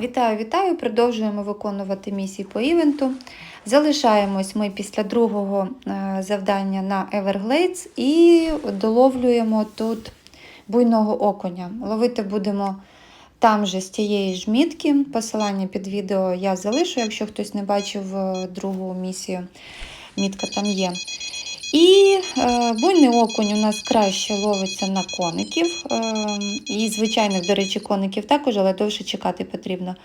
Вітаю, вітаю! Продовжуємо виконувати місії по івенту. Залишаємось ми після другого е, завдання на Everglades і доловлюємо тут буйного окуня. Ловити будемо там же з тієї ж мітки. Посилання під відео я залишу, якщо хтось не бачив е, другу місію. Мітка там є. І буйний окунь у нас краще ловиться на коників. Е, і звичайних, до речі, коників також, але довше чекати потрібно.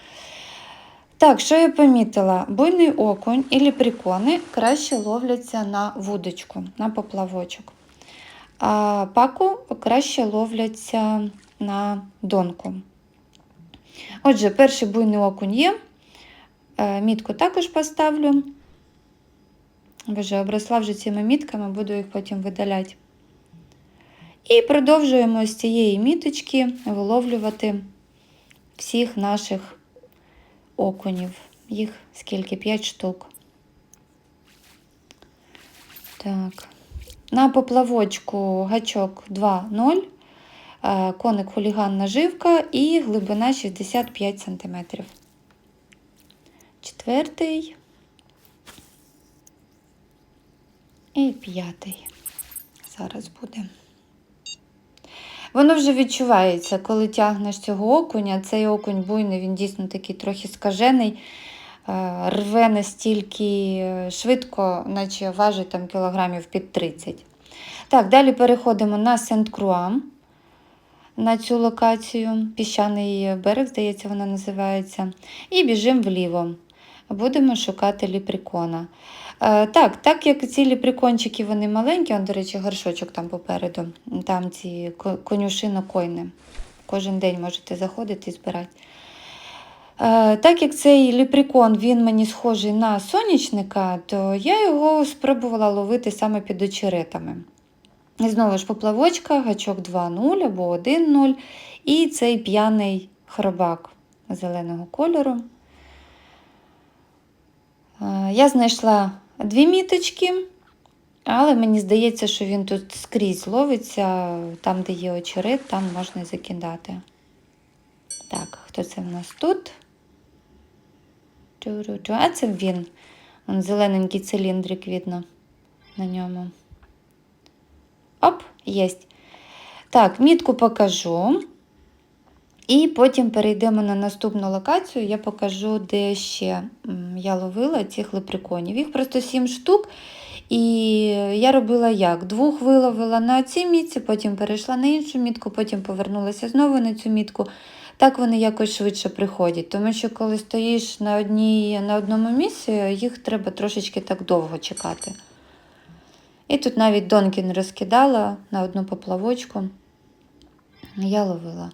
Так, що я помітила? Буйний окунь і ліприкони краще ловляться на вудочку, на поплавочок. А паку краще ловляться на донку. Отже, перший буйний окунь є. Е, Мітку також поставлю. Вже обросла вже цими мітками, буду їх потім видаляти. І продовжуємо з цієї міточки виловлювати всіх наших окунів. Їх скільки? 5 штук. Так. На поплавочку гачок 2,0, е, коник хуліган наживка і глибина 65 см. Четвертий. І п'ятий. Зараз буде. Воно вже відчувається, коли тягнеш цього окуня. Цей окунь буйний, він дійсно такий трохи скажений, е, рве настільки швидко, наче важить там кілограмів під 30. Так, далі переходимо на Сент-Круа, на цю локацію. Піщаний берег, здається, вона називається. І біжимо вліво. Будемо шукати ліприкона. Е, Так, так як ці ліприкончики вони маленькі, он, до речі, горшочок там попереду, там ці конюшино-койни. Кожен день можете заходити і збирати. Е, Так як цей ліприкон він мені схожий на сонячника, то я його спробувала ловити саме під очеретами. І знову ж поплавочка, гачок 2.0 або 1.0. І цей п'яний хробак зеленого кольору. Е, Я знайшла дві міточки, але мені здається, що він тут скрізь ловиться, там, де є очерет, там можна і закидати. Так, хто це в нас тут? А це він. Вон зелененький циліндрик видно на ньому. Оп, єсть. Так, мітку покажу. І потім перейдемо на наступну локацію. Я покажу, де ще я ловила цих лепреконів. Їх просто 7 штук. І я робила як? Двох виловила на цій мітці, потім перейшла на іншу мітку, потім повернулася знову на цю мітку. Так вони якось швидше приходять. Тому що коли стоїш на одній, на одному місці, їх треба трошечки так довго чекати. І тут навіть донки не розкидала на одну поплавочку. Я ловила.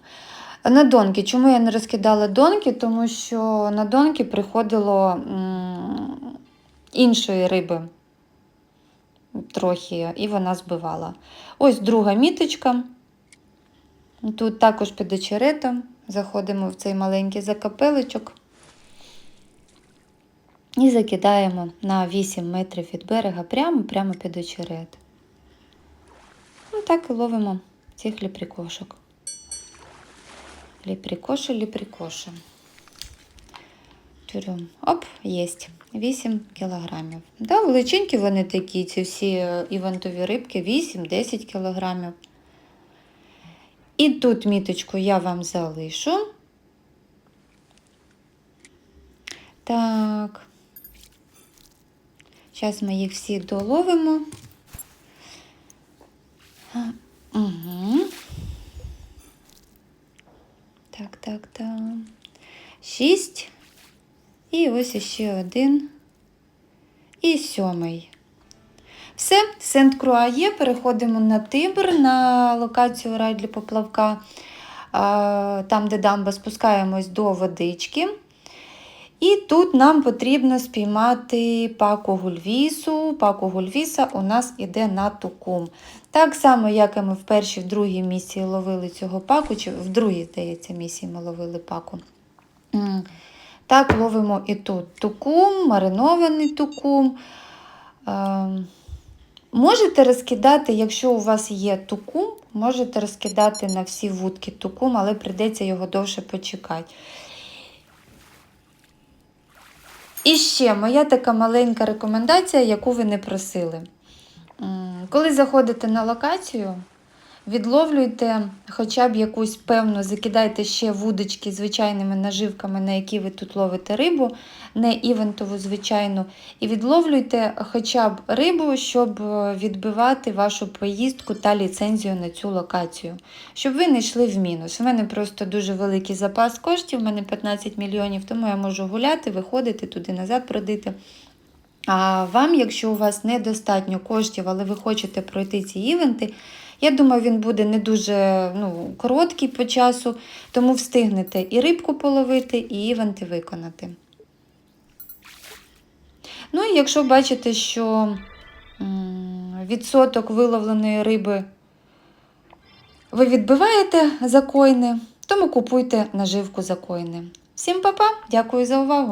На донки. Чому я не розкидала донки? Тому що на донки приходило іншої риби трохи, і вона збивала. Ось друга міточка. Тут також під очеретом. Заходимо в цей маленький закапеличок і закидаємо на 8 метрів від берега прямо прямо під очерет. Ну, так і ловимо цих ліприкошок. Ліприкоші, ліприкоші. Тюрюм. Оп, єсть. 8 кілограмів. Да, величенькі вони такі, ці всі е, івентові рибки, 8-10 кілограмів. І тут міточку я вам залишу. Так. Зараз ми їх всі доловимо. Угу. Так, так, так. Шість. І ось іще один. І сьомий. Все, Сент-Круа є. Переходимо на Тибр, на локацію рай для поплавка. Там, де дамба, спускаємось до водички. І тут нам потрібно спіймати паку гульвісу. Паку гульвіса у нас іде на тукум. Так само, як і ми в першій, в другій місії ловили цього паку, чи в другій, здається, місії ми ловили паку. Так, ловимо і тут тукум, маринований тукум. Можете розкидати, якщо у вас є тукум, можете розкидати на всі вудки тукум, але прийдеться його довше почекати. І ще моя така маленька рекомендація, яку ви не просили. Коли заходите на локацію, відловлюйте хоча б якусь певну, закидайте ще вудочки звичайними наживками, на які ви тут ловите рибу, не івентову звичайну, і відловлюйте хоча б рибу, щоб е, відбивати вашу поїздку та ліцензію на цю локацію, щоб ви не йшли в мінус. У мене просто дуже великий запас коштів, у мене 15 мільйонів, тому я можу гуляти, виходити туди назад, продити. А вам, якщо у вас недостатньо коштів, але ви хочете пройти ці івенти, я думаю, він буде не дуже ну, короткий по часу, тому встигнете і рибку половити, і івенти виконати. Ну і якщо бачите, що відсоток виловленої риби ви відбиваєте за коїни, тому купуйте наживку за коїни. Всім па-па, дякую за увагу!